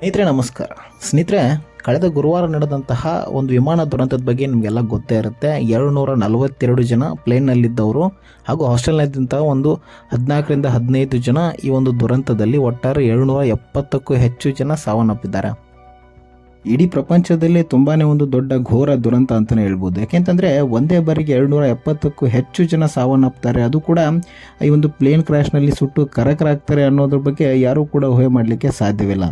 ಸ್ನೇಹಿತರೆ, ನಮಸ್ಕಾರ. ಸ್ನೇಹಿತರೆ, ಕಳೆದ ಗುರುವಾರ ನಡೆದಂತಹ ಒಂದು ವಿಮಾನ ದುರಂತದ ಬಗ್ಗೆ ನಿಮಗೆಲ್ಲ ಗೊತ್ತೇ ಇರುತ್ತೆ. ಎರಡು ನೂರ ನಲವತ್ತೆರಡು ಜನ ಪ್ಲೇನ್ನಲ್ಲಿದ್ದವರು ಹಾಗೂ ಹಾಸ್ಟೆಲ್ನಲ್ಲಿದ್ದಂತಹ ಒಂದು ಹದಿನಾಲ್ಕರಿಂದ ಹದಿನೈದು ಜನ ಈ ಒಂದು ದುರಂತದಲ್ಲಿ ಒಟ್ಟಾರೆ ಏಳುನೂರ ಎಪ್ಪತ್ತಕ್ಕೂ ಹೆಚ್ಚು ಜನ ಸಾವನ್ನಪ್ಪಿದ್ದಾರೆ. ಇಡೀ ಪ್ರಪಂಚದಲ್ಲಿ ತುಂಬಾ ಒಂದು ದೊಡ್ಡ ಘೋರ ದುರಂತ ಅಂತಲೇ ಹೇಳ್ಬೋದು. ಯಾಕೆಂತಂದರೆ, ಒಂದೇ ಬಾರಿಗೆ ಎರಡುನೂರ ಎಪ್ಪತ್ತಕ್ಕೂ ಹೆಚ್ಚು ಜನ ಸಾವನ್ನಪ್ತಾರೆ. ಅದು ಕೂಡ ಈ ಒಂದು ಪ್ಲೇನ್ ಕ್ರ್ಯಾಶ್ನಲ್ಲಿ ಸುಟ್ಟು ಕರಕರಾಗ್ತಾರೆ ಅನ್ನೋದ್ರ ಬಗ್ಗೆ ಯಾರೂ ಕೂಡ ಊಹೆ ಮಾಡಲಿಕ್ಕೆ ಸಾಧ್ಯವಿಲ್ಲ.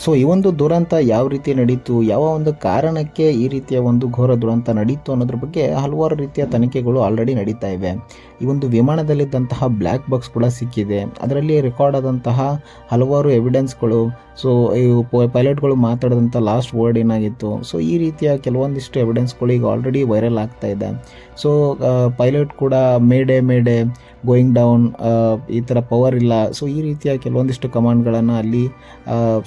ಸೊ ಈ ಒಂದು ದುರಂತ ಯಾವ ರೀತಿ ನಡೀತು, ಯಾವ ಒಂದು ಕಾರಣಕ್ಕೆ ಈ ರೀತಿಯ ಒಂದು ಘೋರ ದುರಂತ ನಡೀತು ಅನ್ನೋದ್ರ ಬಗ್ಗೆ ಹಲವಾರು ರೀತಿಯ ತನಿಖೆಗಳು ಆಲ್ರೆಡಿ ನಡೀತಾ ಇವೆ. ಈ ಒಂದು ವಿಮಾನದಲ್ಲಿದ್ದಂತಹ ಬ್ಲ್ಯಾಕ್ ಬಾಕ್ಸ್ ಕೂಡ ಸಿಕ್ಕಿದೆ. ಅದರಲ್ಲಿ ರೆಕಾರ್ಡ್ ಆದಂತಹ ಹಲವಾರು ಎವಿಡೆನ್ಸ್ಗಳು ಸೊ ಇವು ಪೈಲಟ್ಗಳು ಮಾತಾಡಿದಂಥ ಲಾಸ್ಟ್ ವರ್ಡ್ ಏನಾಗಿತ್ತು. ಸೊ ಈ ರೀತಿಯ ಕೆಲವೊಂದಿಷ್ಟು ಎವಿಡೆನ್ಸ್ಗಳು ಈಗ ಆಲ್ರೆಡಿ ವೈರಲ್ ಆಗ್ತಾ ಇದೆ. ಸೊ ಪೈಲಟ್ ಕೂಡ ಮೇಡೆ ಮೇಡೆ ಗೋಯಿಂಗ್ ಡೌನ್ ಈ ಥರ ಪವರ್ ಇಲ್ಲ. ಸೊ ಈ ರೀತಿಯ ಕೆಲವೊಂದಿಷ್ಟು ಕಮಾಂಡ್ಗಳನ್ನು ಅಲ್ಲಿ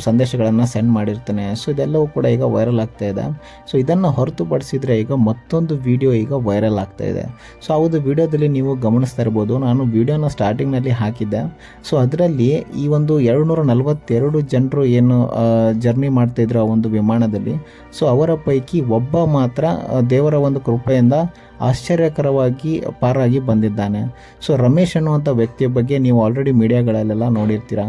ಸಂದೇಶಗಳನ್ನು ಸೆಂಡ್ ಮಾಡಿರ್ತಾನೆ. ಸೊ ಇದೆಲ್ಲವೂ ಕೂಡ ಈಗ ವೈರಲ್ ಆಗ್ತಾ ಇದೆ. ಸೊ ಇದನ್ನು ಹೊರತುಪಡಿಸಿದರೆ ಈಗ ಮತ್ತೊಂದು ವಿಡಿಯೋ ಈಗ ವೈರಲ್ ಆಗ್ತಾ ಇದೆ. ಸೊ ಆ ಒಂದು ವಿಡಿಯೋದಲ್ಲಿ ನೀವು ಗಮನಿಸ್ತಾ ಇರ್ಬೋದು. ನಾನು ವಿಡಿಯೋನ ಸ್ಟಾರ್ಟಿಂಗ್ನಲ್ಲಿ ಹಾಕಿದ್ದೆ. ಸೊ ಅದರಲ್ಲಿ ಈ ಒಂದು ಎರಡು ನೂರ ನಲವತ್ತೆರಡು ಜನರು ಏನು ಜರ್ನಿ ಮಾಡ್ತಾಯಿದ್ರು ಆ ಒಂದು ವಿಮಾನದಲ್ಲಿ. ಸೊ ಅವರ ಪೈಕಿ ಒಬ್ಬ ಮಾತ್ರ ದೇವರ ಒಂದು ಕೃಪೆಯಿಂದ ಆಶ್ಚರ್ಯಕರವಾಗಿ ಪಾರಾಗಿ ಬಂದಿದ್ದಾನೆ. ಸೊ ರಮೇಶ್ ಅನ್ನುವಂಥ ವ್ಯಕ್ತಿಯ ಬಗ್ಗೆ ನೀವು ಆಲ್ರೆಡಿ ಮೀಡಿಯಾಗಳಲ್ಲೆಲ್ಲ ನೋಡಿರ್ತೀರ.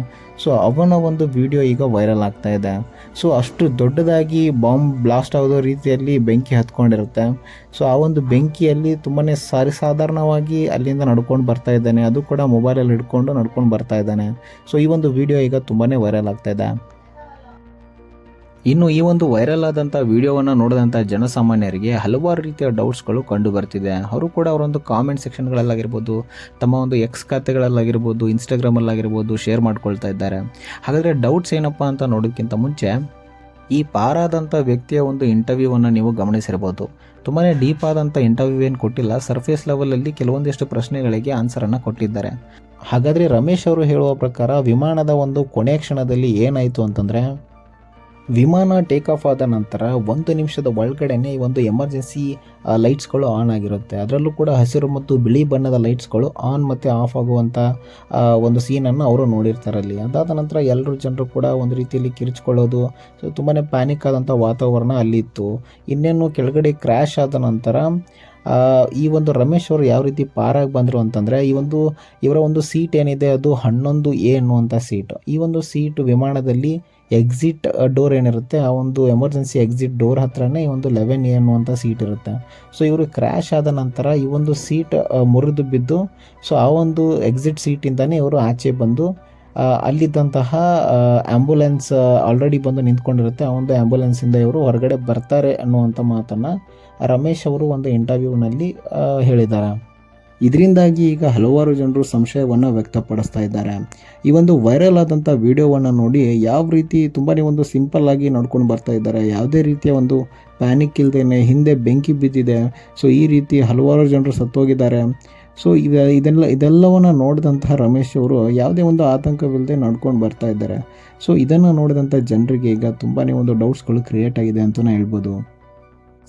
ಸೊ ಅವನ ಒಂದು ವಿಡಿಯೋ ಈಗ ವೈರಲ್ ಆಗ್ತಾ ಇದೆ. ಸೊ ಅಷ್ಟು ದೊಡ್ಡದಾಗಿ ಬಾಂಬ್ ಬ್ಲಾಸ್ಟ್ ಆಗೋ ರೀತಿಯಲ್ಲಿ ಬೆಂಕಿ ಹತ್ಕೊಂಡಿರುತ್ತೆ. ಸೊ ಆ ಒಂದು ಬೆಂಕಿಯಲ್ಲಿ ತುಂಬಾ ಸಾರಿ ಸಾಧಾರಣವಾಗಿ ಅಲ್ಲಿಂದ ನಡ್ಕೊಂಡು ಬರ್ತಾ ಇದ್ದಾನೆ. ಅದು ಕೂಡ ಮೊಬೈಲಲ್ಲಿ ಹಿಡ್ಕೊಂಡು ನಡ್ಕೊಂಡು ಬರ್ತಾ ಇದ್ದಾನೆ. ಸೊ ಈ ಒಂದು ವಿಡಿಯೋ ಈಗ ತುಂಬಾ ವೈರಲ್ ಆಗ್ತಾ ಇದೆ. ಇನ್ನು ಈ ಒಂದು ವೈರಲ್ ಆದಂಥ ವಿಡಿಯೋವನ್ನು ನೋಡಿದಂಥ ಜನಸಾಮಾನ್ಯರಿಗೆ ಹಲವಾರು ರೀತಿಯ ಡೌಟ್ಸ್ಗಳು ಕಂಡು ಬರ್ತಿದೆ. ಅವರು ಕೂಡ ಅವರೊಂದು ಕಾಮೆಂಟ್ ಸೆಕ್ಷನ್ಗಳಲ್ಲಾಗಿರ್ಬೋದು ತಮ್ಮ ಒಂದು ಎಕ್ಸ್ ಖಾತೆಗಳಲ್ಲಾಗಿರ್ಬೋದು ಇನ್ಸ್ಟಾಗ್ರಾಮಲ್ಲಾಗಿರ್ಬೋದು ಶೇರ್ ಮಾಡ್ಕೊಳ್ತಾ ಇದ್ದಾರೆ. ಹಾಗಾದರೆ ಡೌಟ್ಸ್ ಏನಪ್ಪ ಅಂತ ನೋಡೋದಕ್ಕಿಂತ ಮುಂಚೆ, ಈ ಪಾರಾದಂಥ ವ್ಯಕ್ತಿಯ ಒಂದು ಇಂಟರ್ವ್ಯೂವನ್ನು ನೀವು ಗಮನಿಸಿರ್ಬೋದು. ತುಂಬಾ ಡೀಪ್ ಆದಂಥ ಇಂಟರ್ವ್ಯೂ ಏನು ಕೊಟ್ಟಿಲ್ಲ ಸರ್ಫೇಸ್ ಲೆವೆಲಲ್ಲಿ ಕೆಲವೊಂದಿಷ್ಟು ಪ್ರಶ್ನೆಗಳಿಗೆ ಆನ್ಸರನ್ನು ಕೊಟ್ಟಿದ್ದಾರೆ. ಹಾಗಾದರೆ ರಮೇಶ್ ಅವರು ಹೇಳುವ ಪ್ರಕಾರ ವಿಮಾನದ ಒಂದು ಕೊನೆಯ ಕ್ಷಣದಲ್ಲಿ ಏನಾಯಿತು ಅಂತಂದರೆ ವಿಮಾನ ಟೇಕ್ ಆಫ್ ಆದ ನಂತರ ಒಂದು ನಿಮಿಷದ ಒಳಗಡೆನೆ ಈ ಒಂದು ಎಮರ್ಜೆನ್ಸಿ ಲೈಟ್ಸ್ಗಳು ಆನ್ ಆಗಿರುತ್ತೆ. ಅದರಲ್ಲೂ ಕೂಡ ಹಸಿರು ಮತ್ತು ಬಿಳಿ ಬಣ್ಣದ ಲೈಟ್ಸ್ಗಳು ಆನ್ ಮತ್ತು ಆಫ್ ಆಗುವಂಥ ಒಂದು ಸೀನನ್ನು ಅವರು ನೋಡಿರ್ತಾರೆ ಅಲ್ಲಿ. ಅದಾದ ನಂತರ ಎಲ್ಲರೂ ಜನರು ಕೂಡ ಒಂದು ರೀತಿಯಲ್ಲಿ ಕಿರಿಚ್ಕೊಳ್ಳೋದು, ಸೊ ತುಂಬಾ ಪ್ಯಾನಿಕ್ ಆದಂಥ ವಾತಾವರಣ ಅಲ್ಲಿತ್ತು. ಇನ್ನೇನು ಕೆಳಗಡೆ ಕ್ರ್ಯಾಶ್ ಆದ ನಂತರ ಈ ಒಂದು ರಮೇಶ್ ಅವರು ಯಾವ ರೀತಿ ಪಾರಾಗಿ ಬಂದರು ಅಂತಂದರೆ, ಈ ಒಂದು, ಇವರ ಒಂದು ಸೀಟ್ ಏನಿದೆ ಅದು ಹನ್ನೊಂದು ಎ ಅನ್ನುವಂಥ ಸೀಟ್ ಈ ಒಂದು ಸೀಟ್ ವಿಮಾನದಲ್ಲಿ ಎಕ್ಸಿಟ್ ಡೋರ್ ಏನಿರುತ್ತೆ, ಆ ಒಂದು ಎಮರ್ಜೆನ್ಸಿ ಎಕ್ಸಿಟ್ ಡೋರ್ ಹತ್ರನೇ ಈ ಒಂದು ಲೆವೆನ್ ಎ ಅನ್ನುವಂಥ ಸೀಟ್ ಇರುತ್ತೆ. ಸೊ ಇವರು ಕ್ರ್ಯಾಶ್ ಆದ ನಂತರ ಈ ಒಂದು ಸೀಟ್ ಮುರಿದು ಬಿದ್ದು ಸೊ ಆ ಒಂದು ಎಕ್ಸಿಟ್ ಸೀಟಿಂದನೇ ಇವರು ಆಚೆ ಬಂದು ಅಲ್ಲಿದ್ದಂತಹ ಆ್ಯಂಬುಲೆನ್ಸ್ ಆಲ್ರೆಡಿ ಬಂದು ನಿಂತ್ಕೊಂಡಿರುತ್ತೆ. ಆ ಒಂದು ಆ್ಯಂಬುಲೆನ್ಸಿಂದ ಇವರು ಹೊರಗಡೆ ಬರ್ತಾರೆ ಅನ್ನುವಂಥ ಮಾತನ್ನು ರಮೇಶ್ ಅವರು ಒಂದು ಇಂಟರ್ವ್ಯೂನಲ್ಲಿ ಹೇಳಿದ್ದಾರೆ. ಇದರಿಂದಾಗಿ ಈಗ ಹಲವಾರು ಜನರು ಸಂಶಯವನ್ನು ವ್ಯಕ್ತಪಡಿಸ್ತಾ ಇದ್ದಾರೆ. ಈ ಒಂದು ವೈರಲ್ ಆದಂಥ ವಿಡಿಯೋವನ್ನು ನೋಡಿ ಯಾವ ರೀತಿ ತುಂಬಾ ಒಂದು ಸಿಂಪಲ್ ಆಗಿ ನಡ್ಕೊಂಡು ಬರ್ತಾ ಇದ್ದಾರೆ. ಯಾವುದೇ ರೀತಿಯ ಒಂದು ಪ್ಯಾನಿಕ್ ಇಲ್ಲದೇನೆ ಹಿಂದೆ ಬೆಂಕಿ ಬಿದ್ದಿದೆ. ಸೊ ಈ ರೀತಿ ಹಲವಾರು ಜನರು ಸತ್ತೋಗಿದ್ದಾರೆ. ಸೊ ಇದ, ಇದೆಲ್ಲ, ಇದೆಲ್ಲವನ್ನು ನೋಡಿದಂತಹ ರಮೇಶ್ ಅವರು ಯಾವುದೇ ಒಂದು ಆತಂಕವಿಲ್ಲದೆ ನಡ್ಕೊಂಡು ಬರ್ತಾ ಇದ್ದಾರೆ. ಸೊ ಇದನ್ನು ನೋಡಿದಂಥ ಜನರಿಗೆ ಈಗ ತುಂಬಾ ಒಂದು ಡೌಟ್ಸ್ಗಳು ಕ್ರಿಯೇಟ್ ಆಗಿದೆ ಅಂತಲೇ ಹೇಳ್ಬೋದು.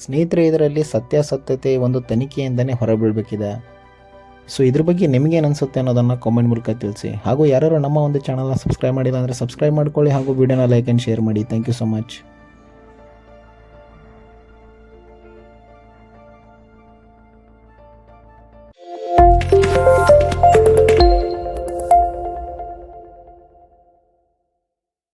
ಸ್ನೇಹಿತರೆ, ಇದರಲ್ಲಿ ಸತ್ಯಾಸತ್ಯತೆ ಒಂದು ತನಿಖೆಯಿಂದನೇ ಹೊರಬೀಳಬೇಕಿದೆ. ಸೊ ಇದ್ರ ಬಗ್ಗೆ ನಿಮಗೇನು ಅನಿಸುತ್ತೆ ಅನ್ನೋದನ್ನು ಕಾಮೆಂಟ್ ಮೂಲಕ ತಿಳಿಸಿ. ಹಾಗೂ ಯಾರು ನಮ್ಮ ಒಂದು ಚಾನಲ್ನ ಸಬ್ಸ್ಕ್ರೈಬ್ ಮಾಡಿಲ್ಲ ಅಂದರೆ ಸಬ್ಸ್ಕ್ರೈಬ್ ಮಾಡ್ಕೊಳ್ಳಿ ಹಾಗೂ ವಿಡಿಯೋನ ಲೈಕ್ ಆ್ಯಂಡ್ ಶೇರ್ ಮಾಡಿ. Thank you so much